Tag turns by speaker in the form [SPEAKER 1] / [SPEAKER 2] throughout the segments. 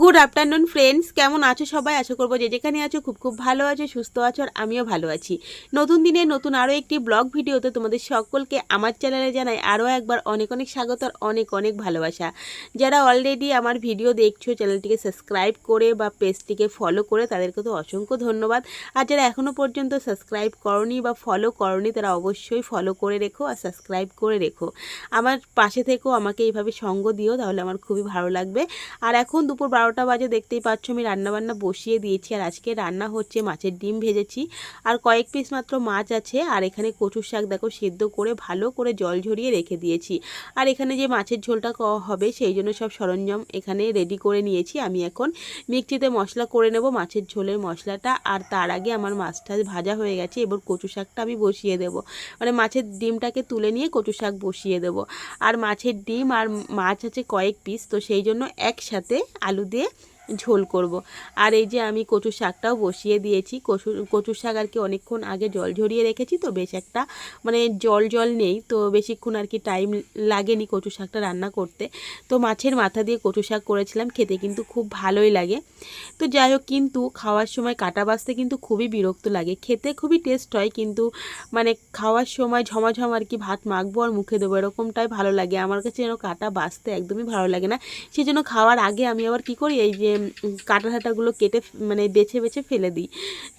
[SPEAKER 1] Good afternoon friends কেমন আছো সবাই? আশা করব যে যেখানে আছো খুব খুব ভালো আছো, সুস্থ আছো আর আমিও ভালো আছি। নতুন দিনে নতুন আরও একটি ব্লগ ভিডিওতে তোমাদের সকলকে আমার চ্যানেলে জানাই আরও একবার অনেক অনেক স্বাগত আর অনেক অনেক ভালোবাসা। যারা অলরেডি আমার ভিডিও দেখছ, চ্যানেলটিকে সাবস্ক্রাইব করে বা পেজটিকে ফলো করে, তাদেরকে তো অসংখ্য ধন্যবাদ। আর যারা এখনও পর্যন্ত সাবস্ক্রাইব করনি বা ফলো করনি, তারা অবশ্যই ফলো করে রেখো আর সাবস্ক্রাইব করে রেখো। আমার পাশে থেকেও আমাকে এইভাবে সঙ্গ দিও, তাহলে আমার খুবই ভালো লাগবে। আর এখন দুপুর বারোটা বাজে দেখতেই পাচ্ছ, আমি রান্নাবান্না বসিয়ে দিয়েছি। আর আজকে রান্না হচ্ছে মাছের ডিম ভেজেছি। আর কয়েক পিস মাত্র মাছ আছে। আর এখানে কচুর শাক দেখো সেদ্ধ করে, ভালো করে জল ঝরিয়ে রেখে দিয়েছি। আর এখানে যে মাছের ঝোলটা হবে, সেই জন্য সব সরঞ্জাম এখানে রেডি করে নিয়েছি। আমি এখন মিক্সিতে মশলা করে নেব মাছের ঝোলের মশলাটা। আর তার আগে আমার মাছটা ভাজা হয়ে গেছে, এবার কচু শাকটা আমি বসিয়ে দেব। মানে মাছের ডিমটাকে তুলে নিয়ে কচু শাক বসিয়ে দেব। আর মাছের ডিম আর মাছ আছে কয়েক পিস, তো সেই জন্য একসাথে আলু দিয়ে ঝোল করব। আর এই যে আমি কচু শাকটাও বসিয়ে দিয়েছি। কচু কচু শাক আর কি অনেকক্ষণ আগে জল ঝরিয়ে রেখেছি, তো বেশ একটা মানে জল জল নেই, তো বেশিক্ষণ আর কি টাইম লাগেনি কচু শাকটা রান্না করতে। তো মাছের মাথা দিয়ে কচু শাক করেছিলাম, খেতে কিন্তু খুব ভালোই লাগে। তো যাই হোক, কিন্তু খাওয়ার সময় কাটা বাছতে কিন্তু খুবই বিরক্ত লাগে। খেতে খুবই টেস্ট হয়, কিন্তু মানে খাওয়ার সময় ঝমাঝম আর কি ভাত মাখবো আর মুখে দেবো, এরকমটাই ভালো লাগে। আমার কাছে যেন কাটা বাছতে একদমই ভালো লাগে না। সেই জন্য খাওয়ার আগে আমি আবার কি করি, এই যে কাটা ঠাটাগুলো কেটে মানে বেছে বেছে ফেলে দিই।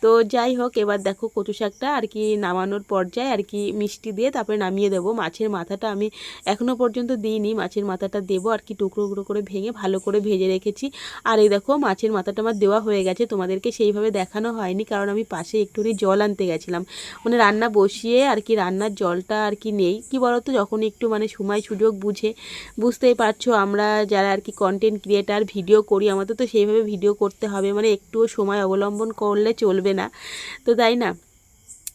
[SPEAKER 1] তো যাই হোক, এবার দেখো কচু শাকটা আর কি নামানোর পর্যায়ে আর কি মিষ্টি দিয়ে তারপরে নামিয়ে দেবো। মাছের মাথাটা আমি এখনও পর্যন্ত দিইনি। মাছের মাথাটা দেবো আর কি টুকরো টুকরো করে ভেঙে ভালো করে ভেজে রেখেছি। আর এই দেখো, মাছের মাথাটা আমার দেওয়া হয়ে গেছে। তোমাদেরকে সেইভাবে দেখানো হয়নি কারণ আমি পাশে একটুখানি জল আনতে গেছিলাম। মানে রান্না বসিয়ে আর কি রান্নার জলটা আর কি নেই। কি বলতো, যখন একটু মানে সময় সুযোগ বুঝে, বুঝতেই পারছ আমরা যারা আর কি কন্টেন্ট ক্রিয়েটার ভিডিও করি, আমাদের তো সেইভাবে ভিডিও করতে হবে। মানে একটুও সময় অবলম্বন করলে চলবে না। তো তাই না?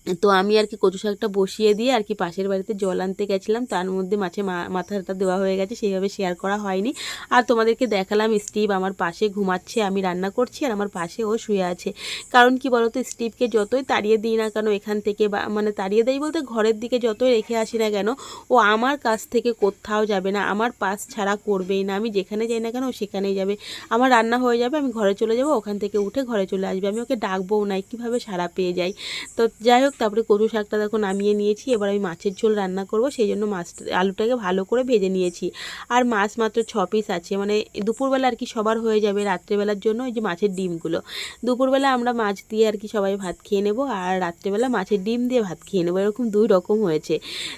[SPEAKER 1] তো আমি আর কি কচু শাকটা বসিয়ে দিয়ে আর কি পাশের বাড়িতে জল আনতে গেছিলাম। তার মধ্যে মাছে মাথাটা দেওয়া হয়ে গেছে, সেইভাবে শেয়ার করা হয়নি। আর তোমাদেরকে দেখালাম স্টিভ আমার পাশে ঘুমাচ্ছে, আমি রান্না করছি আর আমার পাশে ও শুয়ে আছে। কারণ কি বলতো, স্টিভকে যতই তাড়িয়ে দিই না কেন এখান থেকে বা মানে তাড়িয়ে দেয় বলতে ঘরের দিকে যতই রেখে আসি না কেন, ও আমার কাছ থেকে কোথাও যাবে না, আমার পাশ ছাড়া করবেই না। আমি যেখানে যাই না কেন ও সেখানেই যাবে। আমার রান্না হয়ে যাবে, আমি ঘরে চলে যাব, ওখান থেকে উঠে ঘরে চলে আসবে। আমি ওকে ডাকবও না কীভাবে সারা পেয়ে যাই। তো যাই হোক তারপরে কচু শাকটা দেখো নামিয়ে নিয়েছি, এবার আমি মাছের ঝোল রান্না করব, সেই জন্য মাছটা আলুটাকে ভালো করে ভেজে নিয়েছি। আর মাছ মাত্র ছ পিস আছে মানে দুপুরবেলা আর কি সবার হয়ে যাবে রাত্রেবেলার জন্য ওই যে মাছের ডিমগুলো। দুপুরবেলা আমরা মাছ দিয়ে আর কি সবাই ভাত খেয়ে নেব, আর রাত্রেবেলা মাছের ডিম দিয়ে ভাত খেয়ে নেব, এরকম দুই রকম হয়েছে।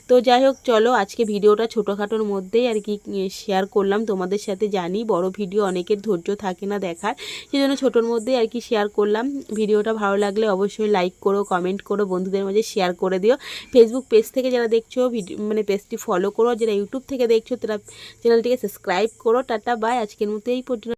[SPEAKER 1] তো যাই হোক, চলো আজকে ভিডিওটা ছোটোখাটোর মধ্যেই আর কি শেয়ার করলাম, তোমাদের সাথে জানি, বড় ভিডিও অনেকের ধৈর্য থাকে না দেখার সেই জন্য ছোটোর মধ্যেই আর কি শেয়ার করলাম। ভিডিওটা ভালো লাগলে অবশ্যই লাইক করো কমেন্ট করো বন্ধুদের মাঝে শেয়ার করে দিও। ফেসবুক পেজ থেকে যারা দেখছ ভিডিও মানে পেজটি ফলো করো। যারা ইউটিউব থেকে দেখছ, তারা চ্যানেলটিকে সাবস্ক্রাইব করো। টাটা বাই আজকের মতো এই পর্যন্ত।